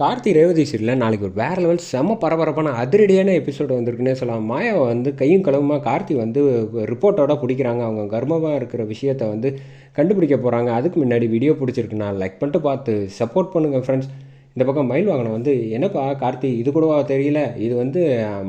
கார்த்தி ரேவதி சீரியலில் நாளைக்கு ஒரு வேறு லெவல் செம்ம பரபரப்பான அதிரடியான எபிசோடு வந்திருக்குன்னே சொல்லலாம். மாயாவை வந்து கையும் கழுவுமா கார்த்தி வந்து ரிப்போர்ட்டோட பிடிக்கிறாங்க. அவங்க கர்மமாக இருக்கிற விஷயத்த வந்து கண்டுபிடிக்க போகிறாங்க அதுக்கு முன்னாடி வீடியோ பிடிச்சிருக்கு. நான் லைக் பண்ணிட்டு பார்த்து சப்போர்ட் பண்ணுங்கள் ஃப்ரெண்ட்ஸ் இந்த பக்கம் மயில் வாகனம் வந்து என்னப்பா கார்த்தி இது கூடவா? தெரியல. இது வந்து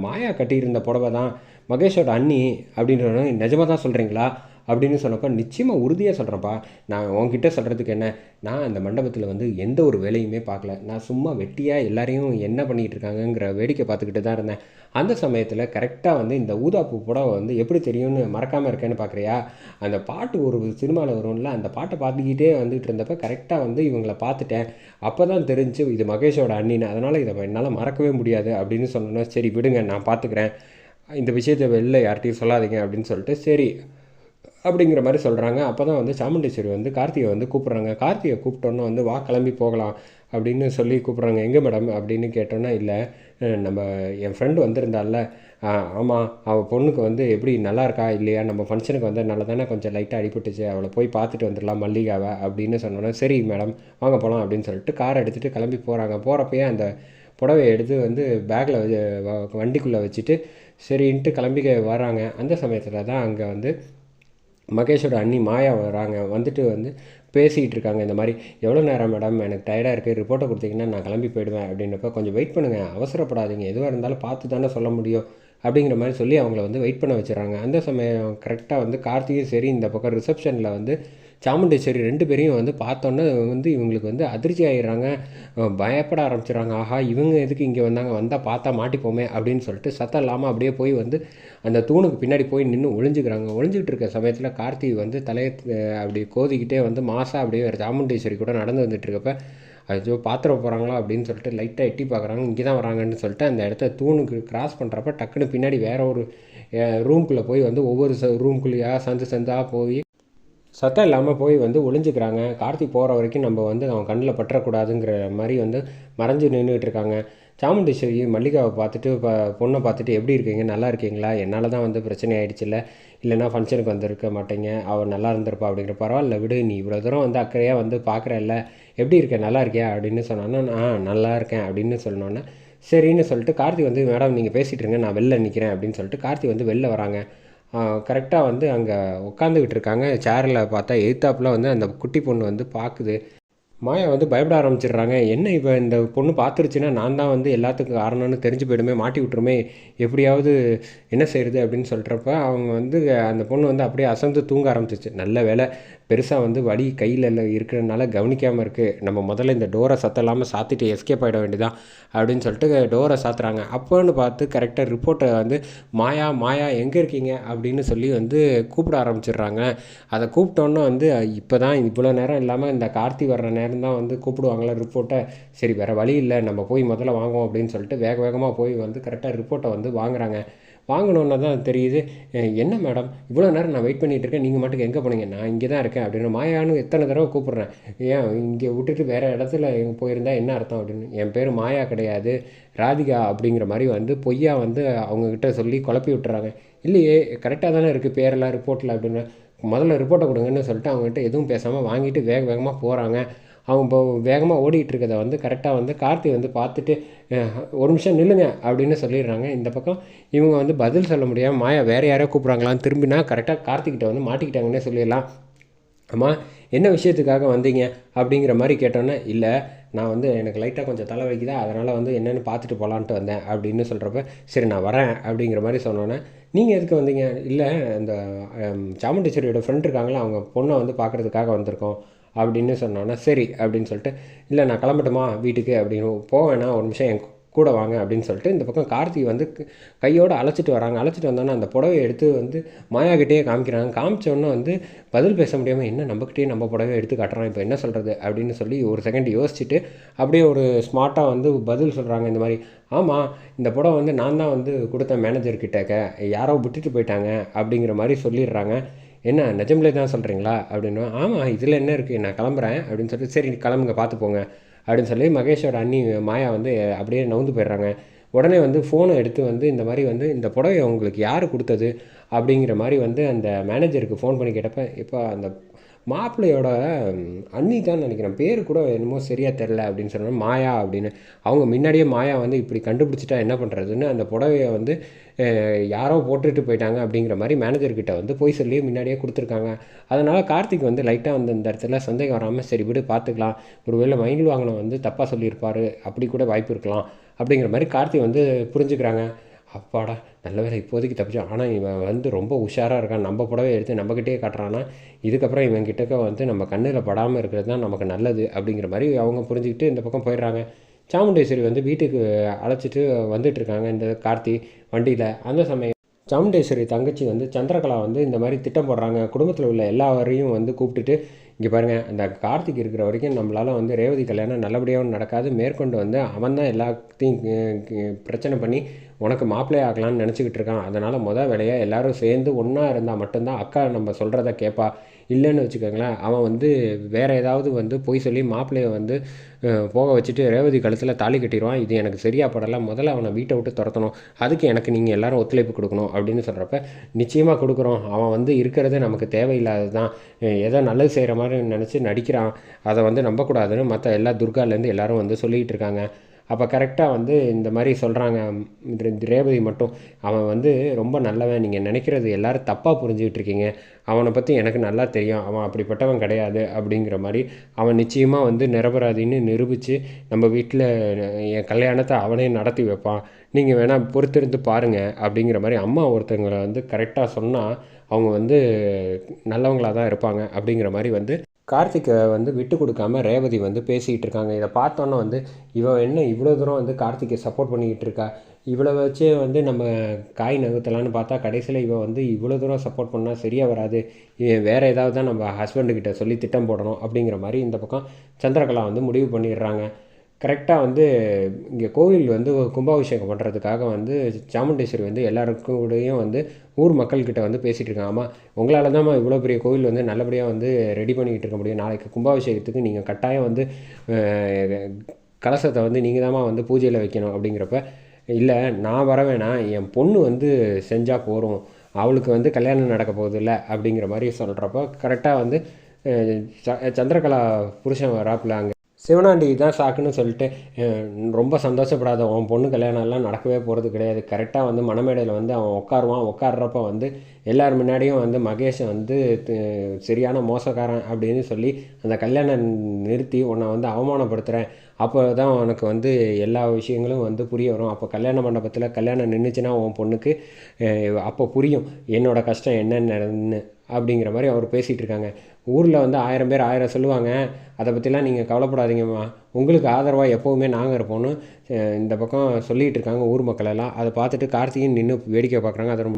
மாயா கட்டியிருந்த புடவை தான் மகேஷோட அண்ணி அப்படின்ற நிஜமாக தான் சொல்கிறீங்களா அப்படின்னு சொன்னப்போ நிச்சயமாக உறுதியாக சொல்கிறேன்ப்பா நான் உங்ககிட்ட சொல்கிறதுக்கு என்ன? நான் அந்த மண்டபத்தில் வந்து எந்த ஒரு வேலையுமே பார்க்கல. நான் சும்மா வெட்டியாக எல்லாரையும் என்ன பண்ணிகிட்டு இருக்காங்கங்கிற வேடிக்கை பார்த்துக்கிட்டு தான் இருந்தேன். அந்த சமயத்தில் கரெக்டாக வந்து இந்த ஊதாப்பூ புடவை வந்து எப்படி தெரியும்னு மறக்காமல் இருக்கேன்னு பார்க்குறியா அந்த பாட்டு ஒரு சினிமாவில் வரும்ல அந்த பாட்டை பார்த்துக்கிட்டே வந்துகிட்டு இருந்தப்போ கரெக்டாக வந்து இவங்களை பார்த்துட்டேன். அப்போ தான் தெரிஞ்சு இது மகேஷோட அண்ணின்னு அதனால் இதை என்னால் மறக்கவே முடியாது அப்படின்னு சொன்னோன்னா சரி விடுங்க நான் பார்த்துக்கிறேன். இந்த விஷயத்தை வெளில யார்கிட்டையும் சொல்லாதீங்க அப்படின்னு சொல்லிட்டு சரி அப்படிங்கிற மாதிரி சொல்கிறாங்க அப்போ தான் வந்து சாமுண்டீஸ்வரி வந்து கார்த்திகை வந்து கூப்பிட்றாங்க. கார்த்திகை கூப்பிட்டோன்னே வந்து வா கிளம்பி போகலாம் அப்படின்னு சொல்லி கூப்பிட்றாங்க. எங்கே மேடம் அப்படின்னு கேட்டோன்னா இல்லை நம்ம என் ஃப்ரெண்டு வந்திருந்தால ஆமாம் அவள் பொண்ணுக்கு வந்து எப்படி நல்லா இருக்கா இல்லையா? நம்ம ஃபங்க்ஷனுக்கு வந்து நல்லா தானே கொஞ்சம் லைட்டாக அடிபட்டுச்சு. அவளை போய் பார்த்துட்டு வந்துடலாம் மல்லிகாவை அப்படின்னு சொன்னோன்னா சரி மேடம் வாங்க போகலாம் அப்படின்னு சொல்லிட்டு கார் எடுத்துகிட்டு கிளம்பி போகிறாங்க போகிறப்பயே அந்த புடவையை எடுத்து வந்து பேக்கில் வண்டிக்குள்ளே வச்சுட்டு சரின்ட்டு கிளம்பி வராங்க. அந்த சமயத்தில் தான் அங்கே வந்து மகேஷோட அண்ணி மாயா வராங்க வந்துட்டு வந்து பேசிகிட்டு இருக்காங்க இந்த மாதிரி எவ்வளோ நேரம் மேடம் எனக்கு டயர்டாக இருக்குது ரிப்போர்ட்டை கொடுத்தீங்கன்னா நான் கிளம்பி போயிடுவேன் அப்படின்றப்ப கொஞ்சம் வெயிட் பண்ணுங்கள் அவசரப்படாதீங்க எதுவாக இருந்தாலும் பார்த்து தானே சொல்ல முடியும் அப்படிங்கிற மாதிரி சொல்லி அவங்கள வந்து வெயிட் பண்ண வச்சுறாங்க. அந்த சமயம் கரெக்டாக வந்து கார்த்தியும் சரி இந்த பக்கம் ரிசப்ஷனில் வந்து சாமுண்டேஸ்வரி ரெண்டு பேரையும் வந்து பார்த்தோன்னே வந்து இவங்களுக்கு வந்து அதிர்ச்சி ஆகிடுறாங்க பயப்பட ஆரம்பிச்சிடுறாங்க. ஆஹா இவங்க எதுக்கு இங்கே வந்தாங்க? வந்தால் பார்த்தா மாட்டிப்போமே அப்படின்னு சொல்லிட்டு சத்தம் இல்லாமல் அப்படியே போய் வந்து அந்த தூணுக்கு பின்னாடி போய் நின்று ஒளிஞ்சுக்கிறாங்க. ஒளிஞ்சிக்கிட்டு இருக்க சமயத்தில் கார்த்தி வந்து தலையை அப்படி கோதிக்கிட்டே வந்து மாதம் அப்படியே சாமுண்டேஸ்வரி கூட நடந்து வந்துட்டு இருக்கப்ப அது பாத்திரம் போகிறாங்களா அப்படின்னு சொல்லிட்டு லைட்டாக எட்டி பார்க்குறாங்க. இங்கே தான் வராங்கன்னு சொல்லிட்டு அந்த இடத்த தூணுக்கு கிராஸ் பண்ணுறப்ப டக்குன்னு பின்னாடி வேறு ஒரு ரூம்குள்ளே போய் வந்து ஒவ்வொரு ச ரூம்குள்ளேயா சந்து சந்தாக போய் சத்தம் இல்லாமல் போய் வந்து ஒளிஞ்சுக்கிறாங்க. கார்த்தி போகிற வரைக்கும் நம்ம வந்து அவன் கண்ணில் பற்றக்கூடாதுங்கிற மாதிரி வந்து மறைஞ்சு நின்றுட்டு இருக்காங்க. சாமுண்டீஸ்வரி மல்லிகாவை பார்த்துட்டு இப்போ பொண்ணை பார்த்துட்டு எப்படி இருக்கீங்க? நல்லா இருக்கீங்களா? என்னால் தான் வந்து பிரச்சனை ஆகிடுச்சில்ல இல்லைனா ஃபங்க்ஷனுக்கு வந்திருக்க மாட்டேங்க. அவள் நல்லா இருந்திருப்பா அப்படிங்கிற பரவாயில்ல விடு நீ இவ்வளோ தூரம் வந்து அக்கறையாக வந்து பார்க்குறல்ல. எப்படி இருக்க? நல்லா இருக்கியா? அப்படின்னு சொன்னான்னா நான் நல்லா இருக்கேன் அப்படின்னு சொன்னோன்னே சரின்னு சொல்லிட்டு கார்த்தி வந்து மேடம் நீங்கள் பேசிகிட்டு இருங்க நான் வெளில நிற்கிறேன் அப்படின்னு சொல்லிட்டு கார்த்தி வந்து வெளில வராங்க. கரெக்டாக வந்து அங்கே உட்காந்துக்கிட்டு இருக்காங்க. சேரில் பார்த்தா எய்த்தாப்பில் வந்து அந்த குட்டி பொண்ணு வந்து பார்க்குது மாயா வந்து பயப்பட ஆரம்பிச்சிடுறாங்க. என்ன இப்போ இந்த பொண்ணு பார்த்துருச்சுன்னா நான் தான் வந்து எல்லாத்துக்கும் காரணம்னு தெரிஞ்சு போயிடுமே மாட்டி விட்டுருமே எப்படியாவது என்ன செய்கிறது அப்படின்னு சொல்கிறப்ப அவங்க வந்து அந்த பொண்ணு வந்து அப்படியே அசந்து தூங்க ஆரம்பிச்சிச்சு. நல்ல வேலை பெருசாக வந்து வடி கையில் இருக்கிறனால கவனிக்காமல் இருக்குது நம்ம முதல்ல இந்த டோரை சத்தம் இல்லாமல் சாத்திட்டு எஸ்கேப் ஆகிட வேண்டியதான் அப்படின்னு சொல்லிட்டு டோரை சாத்துறாங்க. அப்போன்னு பார்த்து கரெக்டாக ரிப்போர்ட்டை வந்து மாயா மாயா எங்கே இருக்கீங்க? அப்படின்னு சொல்லி வந்து கூப்பிட ஆரம்பிச்சிடுறாங்க. அதை கூப்பிட்டோன்னே வந்து இப்போ தான் இவ்வளோ நேரம் இல்லாமல் இந்த கார்த்தி வர்ற நேரம் தான் வந்து கூப்பிடுவாங்களா ரிப்போர்ட்டை சரி வேறு வழி இல்லை. நம்ம போய் முதல்ல வாங்குவோம் அப்படின்னு சொல்லிட்டு வேக வேகமாக போய் வந்து கரெக்டாக ரிப்போர்ட்டை வந்து வாங்குறாங்க. வாங்கினோன்னா தான் தெரியுது. என்ன மேடம் இவ்வளோ நேரம் நான் வெயிட் பண்ணிகிட்டு இருக்கேன். நீங்கள் மட்டும் எங்கே போனீங்க? நான் இங்கே தான் இருக்கேன் அப்படின்னு மாயான்னு எத்தனை தடவை கூப்பிட்றேன். ஏன் இங்கே விட்டுட்டு வேறு இடத்துல இங்கே போயிருந்தா என்ன அர்த்தம் அப்படின்னு? என் பேர் மாயா கிடையாது. ராதிகா அப்படிங்கிற மாதிரி வந்து பொய்யா வந்து அவங்கக்கிட்ட சொல்லி குழப்பி விட்டுறாங்க. இல்லையே கரெக்டாக தானே இருக்குது பேரெல்லாம் ரிப்போர்ட்டில் அப்படின்னு. முதல்ல ரிப்போர்ட்டை கொடுங்கன்னு சொல்லிட்டு அவங்ககிட்ட எதுவும் பேசாமல் வாங்கிட்டு வேக வேகமாக போகிறாங்க அவங்க இப்போ வேகமாக ஓடிக்கிட்டு இருக்கதை வந்து கரெக்டாக வந்து கார்த்தி வந்து பார்த்துட்டு ஒரு நிமிஷம் நில்லுங்க அப்படின்னு சொல்லிடுறாங்க. இந்த பக்கம் இவங்க வந்து பதில் சொல்ல முடியாமல் மாயா வேறு யாரோ கூப்பிட்றாங்களான்னு திரும்பினா கரெக்டாக கார்த்திக்கிட்ட வந்து மாட்டிக்கிட்டாங்கன்னே சொல்லிடலாம். அம்மா என்ன விஷயத்துக்காக வந்தீங்க? அப்படிங்கிற மாதிரி கேட்டோன்னே இல்லை நான் வந்து எனக்கு லைட்டாக கொஞ்சம் தலை வலிக்குதா அதனால் வந்து என்னென்னு பார்த்துட்டு போகலான்ட்டு வந்தேன் அப்படின்னு சொல்கிறப்ப சரி நான் வரேன் அப்படிங்கிற மாதிரி சொன்னோன்னே நீங்கள் எதுக்கு வந்தீங்க? இல்லை இந்த சாமுண்டீஸ்வரியோட ஃப்ரெண்ட் இருக்காங்களா அவங்க பொண்ணை வந்து பார்க்குறதுக்காக வந்திருக்கோம். அப்படின்னு சொன்னோன்னா சரி அப்படின்னு சொல்லிட்டு இல்லை நான் கிளம்பட்டுமா வீட்டுக்கு? அப்படின்னு போவேண்ணா ஒரு நிமிஷம் என் கூட வாங்க அப்படின்னு சொல்லிட்டு இந்த பக்கம் கார்த்தி வந்து கையோடு அழைச்சிட்டு வராங்க. அழைச்சிட்டு வந்தோன்னே அந்த புடவையை எடுத்து வந்து மாயாக்கிட்டே காமிக்கிறாங்க. காமிச்சோன்னே வந்து பதில் பேச முடியாமல் என்ன நம்மக்கிட்டே நம்ம புடவை எடுத்து காட்டுறான்? இப்போ என்ன சொல்கிறது அப்படின்னு சொல்லி ஒரு செகண்ட் யோசிச்சுட்டு அப்படியே ஒரு ஸ்மார்ட்டாக வந்து பதில் சொல்கிறாங்க இந்த மாதிரி ஆமாம் இந்த புடவை வந்து நான் தான் வந்து கொடுத்த மேனேஜர்கிட்டக்க யாரோ விட்டுட்டு போயிட்டாங்க அப்படிங்கிற மாதிரி சொல்லிடுறாங்க. என்ன நிஜம்லே தான் சொல்கிறீங்களா அப்படின்னு ஆமாம் இதில் என்ன இருக்குது நான் கிளம்புறேன் அப்படின்னு சொல்லிட்டு சரி கிளம்புங்க பார்த்து போங்க அப்படின்னு சொல்லி மகேஷோட அண்ணி மாயா வந்து அப்படியே நவுந்து போயிடுறாங்க. உடனே வந்து ஃபோனை எடுத்து வந்து இந்த மாதிரி வந்து இந்த புடவை உங்களுக்கு யார் கொடுத்தது? அப்படிங்கிற மாதிரி வந்து அந்த மேனேஜருக்கு ஃபோன் பண்ணி கேட்டப்ப இப்போ அந்த மாப்பிள்ளையோட அண்ணி தான் நினைக்கிறேன். பேர் கூட என்னமோ சரியாக தெரில அப்படின்னு சொன்னாங்க மாயா அப்படின்னு. அவங்க முன்னாடியே மாயா வந்து இப்படி கண்டுபிடிச்சிட்டா என்ன பண்ணுறதுன்னு அந்த புடவையை வந்து யாரோ போட்டுட்டு போயிட்டாங்க அப்படிங்கிற மாதிரி மேனேஜர்கிட்ட வந்து போய் சொல்லி முன்னாடியே கொடுத்துருக்காங்க. அதனால் கார்த்திக் வந்து லைட்டாக வந்து இந்த இடத்துல சந்தேகம் வராமல் சரி விடு பார்த்துக்கலாம் ஒருவேளை மைண்டில் வாங்கின வந்து தப்பாக சொல்லியிருப்பார். அப்படி கூட வாய்ப்பு இருக்கலாம். அப்படிங்கிற மாதிரி கார்த்திக் வந்து புரிஞ்சுக்கிறாங்க. அப்பாடா நல்ல வேலை இப்போதைக்கு தப்பிச்சோம் ஆனால் இவன் வந்து ரொம்ப உஷாராக இருக்கான். நம்ம புடவை எடுத்து நம்மக்கிட்டே காட்டுறான்னா இதுக்கப்புறம் இவன் கிட்டக்க வந்து நம்ம கண்ணில் படாமல் இருக்கிறது தான் நமக்கு நல்லது அப்படிங்கிற மாதிரி அவங்க புரிஞ்சுக்கிட்டு இந்த பக்கம் போயிடுறாங்க. சாமுண்டேஸ்வரி வந்து வீட்டுக்கு அழைச்சிட்டு வந்துட்டு இருக்காங்க இந்த கார்த்தி வண்டியில். அந்த சமயம் சாமுண்டேஸ்வரி தங்கச்சி வந்து சந்திரகலா வந்து இந்த மாதிரி திட்டம் போடுறாங்க. குடும்பத்தில் உள்ள எல்லாரையும் வந்து கூப்பிட்டுட்டு இங்கே பாருங்கள் அந்த கார்த்திக் இருக்கிற வரைக்கும் நம்மளால் வந்து ரேவதி கல்யாணம் நல்லபடியாகவும் நடக்காது. மேற்கொண்டு வந்து அவன் தான் எல்லாத்தையும் பிரச்சனை பண்ணி உனக்கு மாப்பிள்ளை ஆகலாம்னு நினச்சிக்கிட்டு இருக்கான். அதனால் முத வேலையாக எல்லாரும் சேர்ந்து ஒன்றா இருந்தால் மட்டும்தான் அக்கா நம்ம சொல்கிறத கேட்பா இல்லைன்னு வச்சுக்கோங்களேன் அவன் வந்து வேறு ஏதாவது வந்து பொய் சொல்லி மாப்பிள்ளையை வந்து போக வச்சுட்டு ரேவதி கழுத்தில் தாலி கட்டிடுவான். இது எனக்கு சரியாக படலை முதல்ல அவனை வீட்டை விட்டு துரத்தணும். அதுக்கு எனக்கு நீங்கள் எல்லோரும் ஒத்துழைப்பு கொடுக்கணும் அப்படின்னு சொல்கிறப்ப நிச்சயமாக கொடுக்குறோம். அவன் வந்து இருக்கிறது நமக்கு தேவையில்லாதது தான் எதோ நல்லது செய்கிற மாதிரி நினச்சி நடிக்கிறான். அதை வந்து நம்பக்கூடாதுன்னு மற்ற எல்லா துர்காலேருந்து எல்லாரும் வந்து சொல்லிகிட்டு இருக்காங்க. அப்போ கரெக்டாக வந்து இந்த மாதிரி சொல்கிறாங்க ரேவதி மட்டும். அவன் வந்து ரொம்ப நல்லவன். நீங்கள் நினைக்கிறது எல்லாரும் தப்பாக புரிஞ்சுக்கிட்டு இருக்கீங்க. அவனை பற்றி எனக்கு நல்லா தெரியும். அவன் அப்படிப்பட்டவன் கிடையாது அப்படிங்கிற மாதிரி அவன் நிச்சயமாக வந்து நிரபராதின்னு நிரூபித்து நம்ம வீட்டில் என் கல்யாணத்தை அவனே நடத்தி வைப்பான். நீங்கள் வேணால் பொறுத்திருந்து பாருங்கள் அப்படிங்கிற மாதிரி அம்மா ஒருத்தங்களை வந்து கரெக்டாக சொன்னால் அவங்க வந்து நல்லவங்களாக தான் இருப்பாங்க அப்படிங்கிற மாதிரி வந்து கார்த்திக்கை வந்து விட்டு கொடுக்காம ரேவதி வந்து பேசிக்கிட்டு இருக்காங்க. இதை பார்த்தோன்னே வந்து இவன் என்ன இவ்வளோ தூரம் வந்து கார்த்திக்கை சப்போர்ட் பண்ணிக்கிட்டு இருக்கா? இவ்வளோ வச்சு வந்து நம்ம காய் நகர்த்தலான்னு பார்த்தா கடைசியில் இவன் வந்து இவ்வளோ தூரம் சப்போர்ட் பண்ணால் சரியாக வராது. இவன் வேறு ஏதாவது தான் நம்ம ஹஸ்பண்டுக்கிட்ட சொல்லி திட்டம் போடணும். அப்படிங்கிற மாதிரி இந்த பக்கம் சந்திரகலா வந்து முடிவு பண்ணிடுறாங்க. கரெக்டாக வந்து இங்கே கோவில் வந்து கும்பாபிஷேகம் பண்ணுறதுக்காக வந்து சாமுண்டேஸ்வரி வந்து எல்லாருக்கும் கூடயும் வந்து ஊர் மக்கள்கிட்ட வந்து பேசிகிட்டு இருக்காங்க. ஆமாம் உங்களால் தான் இவ்வளோ பெரிய கோவில் வந்து நல்லபடியாக வந்து ரெடி பண்ணிக்கிட்டு இருக்க முடியும். நாளைக்கு கும்பாபிஷேகத்துக்கு நீங்கள் கட்டாயம் வந்து கலசத்தை வந்து நீங்கள் தான் வந்து பூஜையில் வைக்கணும் அப்படிங்கிறப்ப இல்லை நான் வர வேணாம் என் பொண்ணு வந்து செஞ்சால் போகிறோம் அவளுக்கு வந்து கல்யாணம் நடக்க போகுதில்ல அப்படிங்கிற மாதிரி சொல்கிறப்ப கரெக்டாக வந்து ச- சந்திரகலா புருஷன் வராப்புல அங்கே சிவனாண்டி தான் சாக்குன்னு சொல்லிட்டு ரொம்ப சந்தோஷப்படாத உன் பொண்ணு கல்யாணம்லாம் நடக்கவே போகிறது கிடையாது. கரெக்டாக வந்து மணமேடையில் வந்து அவன் உட்காருவான் உட்காடுறப்ப வந்து எல்லார் முன்னாடியும் வந்து மகேஷை வந்து சரியான மோசக்காரன் அப்படின்னு சொல்லி அந்த கல்யாணம் நிறுத்தி உன்னை வந்து அவமானப்படுத்துகிறேன் அப்போ தான் உனக்கு வந்து எல்லா விஷயங்களும் வந்து புரிய வரும். அப்போ கல்யாண மண்டபத்தில் கல்யாணம் நின்றுச்சுன்னா உன் பொண்ணுக்கு அப்போ புரியும் என்னோடய கஷ்டம் என்னென்னு அப்படிங்கிற மாதிரி அவர் பேசிகிட்டு இருக்காங்க. ஊரில் வந்து ஆயிரம் பேர் ஆயிரம் சொல்லுவாங்க. அதை பற்றிலாம் நீங்கள் கவலைப்படாதீங்கம்மா உங்களுக்கு ஆதரவாக எப்போவுமே நாங்கள் இருப்போம்னு இந்த பக்கம் சொல்லிகிட்டு இருக்காங்க ஊர் மக்கள் எல்லாம். அதை பார்த்துட்டு கார்த்திகேயன் நின்று வேடிக்கை பார்க்குறாங்க அதை ரொம்ப